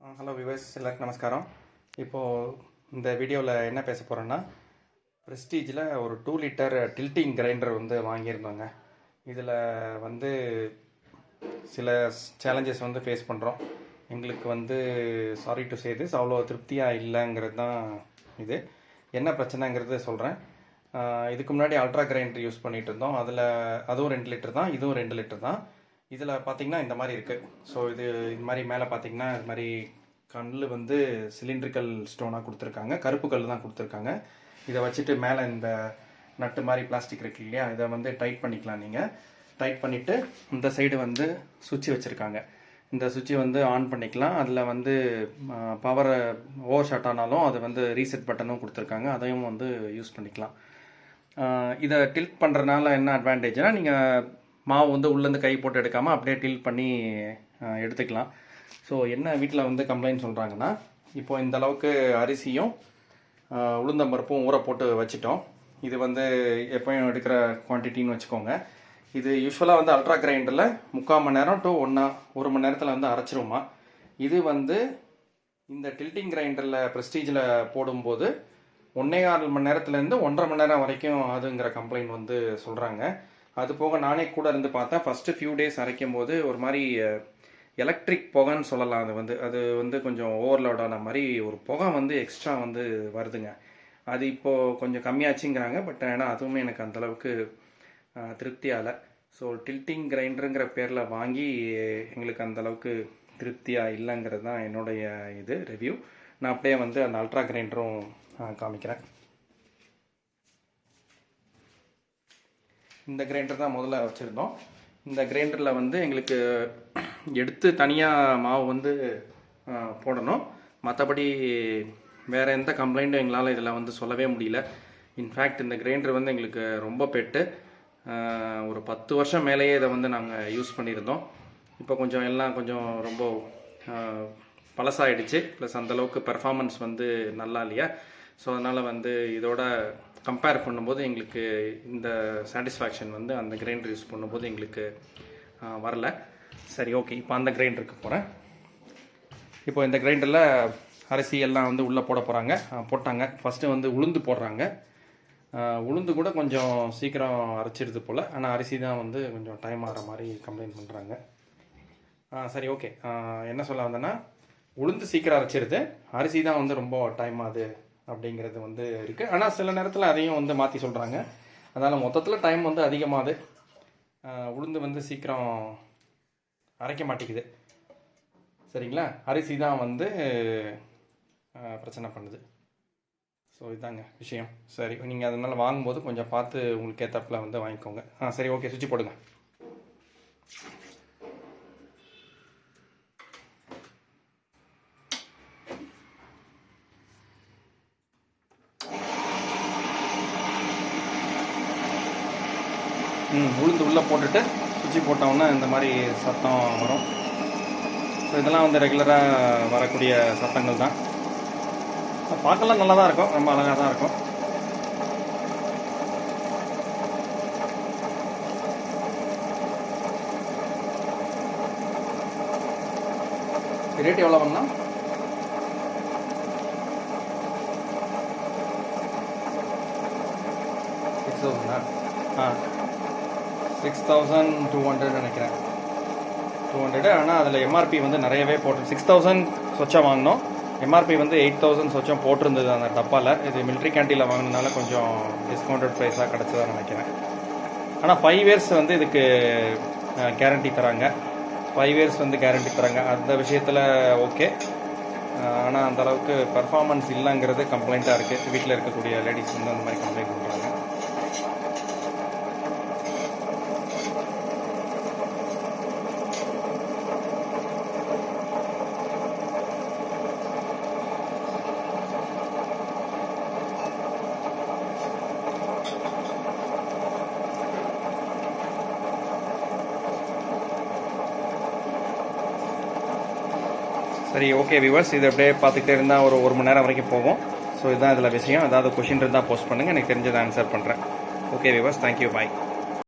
Hello viewers எல்லாருக்கும் நமஸ்காரம். இப்போது இந்த வீடியோவில் என்ன பேச போகிறோன்னா ப்ரெஸ்டீஜில் ஒரு டூ லிட்டர் டில்ட்டிங் கிரைண்டர் வந்து வாங்கியிருந்தோங்க. இதில் வந்து சில சேலஞ்சஸ் வந்து ஃபேஸ் பண்ணுறோம் எங்களுக்கு வந்து சாரி டு சே திஸ் அவ்வளோ திருப்தியாக இல்லைங்கிறது தான் இது. என்ன பிரச்சனைங்கிறது சொல்கிறேன் இதுக்கு முன்னாடி அல்ட்ரா கிரைண்டர் யூஸ் பண்ணிகிட்டு இருந்தோம். அதில் அதுவும் ரெண்டு லிட்டர் தான் இதுவும் ரெண்டு லிட்டர் தான். இதில் பார்த்தீங்கன்னா இந்த மாதிரி இருக்குது ஸோ இது இது மாதிரி மேலே பார்த்தீங்கன்னா இது மாதிரி கல் வந்து சிலிண்ட்ரிக்கல் ஸ்டோனாக கொடுத்துருக்காங்க. கருப்பு கல் தான் கொடுத்துருக்காங்க. இதை வச்சுட்டு மேலே இந்த நட்டு மாதிரி பிளாஸ்டிக் இருக்கு இல்லையா? இதை வந்து டைட் பண்ணிக்கலாம் நீங்கள் டைட் பண்ணிவிட்டு இந்த சைடு வந்து சுவிட்ச் வச்சுருக்காங்க. இந்த சுவிட்சை வந்து ஆன் பண்ணிக்கலாம். அதில் வந்து பவர் ஓவர் ஷாட் ஆனாலும் அது வந்து ரீசெட் பட்டனும் கொடுத்துருக்காங்க. அதையும் வந்து யூஸ் பண்ணிக்கலாம். இதை டில்ட் பண்ணுறதுனால என்ன அட்வான்டேஜ்னால் நீங்கள் மாவு வந்து உள்ளேருந்து கை போட்டு எடுக்காமல் அப்படியே டில் பண்ணி எடுத்துக்கலாம். ஸோ என்ன வீட்டில் வந்து கம்ப்ளைண்ட் சொல்கிறாங்கன்னா இப்போ இந்த அளவுக்கு அரிசியும் உளுந்தம்பருப்பும் ஊற போட்டு வச்சிட்டோம். இது வந்து எப்பயும் எடுக்கிற குவான்டிட்டின்னு வச்சுக்கோங்க. இது யூஸ்வலாக வந்து அல்ட்ரா கிரைண்டரில் முக்கால் மணி நேரம் டு ஒன்றா ஒரு மணி நேரத்தில் வந்து அரைச்சிருமா இது வந்து இந்த டில்ட்டிங் கிரைண்டரில் ப்ரெஸ்டீஜில் போடும்போது ஒன்றே ஆறு மணி நேரத்துலேருந்து ஒன்றரை மணி நேரம் வரைக்கும் அதுங்கிற கம்ப்ளைண்ட் வந்து சொல்கிறாங்க அது போக நானே கூட இருந்து பார்த்தேன். ஃபஸ்ட்டு ஃபியூ டேஸ் அரைக்கும் போது ஒரு மாதிரி எலக்ட்ரிக் புகைன்னு சொல்லலாம். அது வந்து அது வந்து கொஞ்சம் ஓவர்லோட் ஆன மாதிரி ஒரு புகை வந்து எக்ஸ்ட்ரா வந்து வருதுங்க. அது இப்போது கொஞ்சம் கம்மியாச்சுங்கிறாங்க. பட் ஆனால் அதுவுமே எனக்கு அந்தளவுக்கு திருப்தியாகலை ஸோ டில்ட்டிங் கிரைண்டருங்கிற பேரில் வாங்கி எங்களுக்கு அந்தளவுக்கு திருப்தியாக இல்லைங்கிறது தான் என்னுடைய இது ரிவ்யூ நான் அப்படியே வந்து அந்த அல்ட்ரா கிரைண்டரும் காமிக்கிறேன். இந்த கிரைண்டர் தான் முதல்ல வச்சுருந்தோம். இந்த கிரைண்டரில் வந்து எங்களுக்கு எடுத்து தனியாக மாவு வந்து போடணும். மற்றபடி வேறு எந்த கம்ப்ளைண்ட்டும் எங்களால் இதில் வந்து சொல்லவே முடியல. இன்ஃபேக்ட் இந்த கிரைண்டர் வந்து எங்களுக்கு ரொம்ப பெட்டு. ஒரு பத்து வருஷம் மேலேயே இதை வந்து நாங்கள் யூஸ் பண்ணியிருந்தோம். இப்போ கொஞ்சம் எல்லாம் கொஞ்சம் ரொம்ப பழசாயிடுச்சு. ப்ளஸ் அந்தளவுக்கு பெர்ஃபார்மன்ஸ் வந்து நல்லா இல்லையா? ஸோ அதனால் வந்து இதோட கம்பேர் பண்ணும்போது எங்களுக்கு இந்த சாட்டிஸ்ஃபேக்ஷன் வந்து அந்த கிரைண்டர் யூஸ் பண்ணும்போது எங்களுக்கு வரல. சரி ஓகே இப்போ அந்த கிரைண்டருக்கு போகிறேன் இப்போ இந்த கிரைண்டரில் அரிசி எல்லாம் வந்து உள்ளே போட போகிறாங்க போட்டாங்க. ஃபஸ்ட்டு வந்து உளுந்து போடுறாங்க. உளுந்து கூட கொஞ்சம் சீக்கிரம் அரைச்சிடுது போல். ஆனால் அரிசி தான் வந்து கொஞ்சம் டைம் ஆகிற மாதிரி கம்ப்ளைண்ட் பண்ணுறாங்க சரி ஓகே என்ன சொல்ல வந்தேன்னா உளுந்து சீக்கிரம் அரைச்சிருது. அரிசி தான் வந்து ரொம்ப டைம் ஆகுது. அப்படிங்கிறது வந்து இருக்குது ஆனால் சில நேரத்தில் அதையும் வந்து மாற்றி சொல்கிறாங்க அதனால் மொத்தத்தில் டைம் வந்து அதிகமாகுது. உளுந்து வந்து சீக்கிரம் அரைக்க மாட்டேங்குது. சரிங்களா? அரிசி தான் வந்து பிரச்சனை பண்ணுது. ஸோ இதாங்க விஷயம். சரி நீங்கள் அதனால் வாங்கும்போது கொஞ்சம் பார்த்து உங்களுக்கு ஏற்றப்பில் வந்து வாங்கிக்கோங்க. ஆ சரி ஓகே சுவிட்ச் போடுங்க. உளுந்து உள்ளே போட்டுட்டு சுவிட்ச் போட்டோம்னா இந்த மாதிரி சத்தம் வரும். ஸோ இதெல்லாம் வந்து ரெகுலராக வரக்கூடிய சத்தங்கள் தான். பார்க்கலாம் நல்லா தான் இருக்கும். ரொம்ப அழகாக தான் இருக்கும். ரேட் எவ்வளோ பண்ணலாம் சிக்ஸ் தௌசண்டா ஆ. சிக்ஸ் தௌசண்ட் டூ ஹண்ட்ரட் நினைக்கிறேன். டூ ஹண்ட்ரடு ஆனால் அதில் எம்ஆர்பி வந்து நிறையவே போட்டு சிக்ஸ் தௌசண்ட் சொச்சம் வாங்கினோம். எம்ஆர்பி வந்து எயிட் தௌசண்ட் சொச்சம் போட்டிருந்தது அந்த டப்பாவில் இது மிலிட்ரி கேண்டீனில் வாங்கினதுனால கொஞ்சம் டிஸ்கவுண்டட் ப்ரைஸாக கிடச்சதாக நினைக்கிறேன். ஆனால் ஃபைவ் இயர்ஸ் வந்து இதுக்கு கேரண்டி தராங்க. ஃபைவ் இயர்ஸ் வந்து கேரண்டி தராங்க. அந்த விஷயத்தில் ஓகே ஆனால் அந்த அளவுக்கு இல்லைங்கிறது கம்ப்ளைண்ட்டாக இருக்குது வீட்டில் இருக்கக்கூடிய லேடிஸ் வந்து அந்த மாதிரி கம்ப்ளைண்ட் பண்ணுறாங்க சரி ஓகே விவர்ஸ் இது அப்படியே பார்த்துக்கிட்டே இருந்தால் ஒரு ஒரு மணி நேரம் வரைக்கும் போகும். ஸோ இதுதான் இதில் விஷயம். ஏதாவது கொஷின் இருந்தால் போஸ்ட் பண்ணுங்கள் எனக்கு தெரிஞ்சதை ஆன்சர் பண்ணுறேன் ஓகே வியூவர்ஸ் தேங்க்யூ பாய்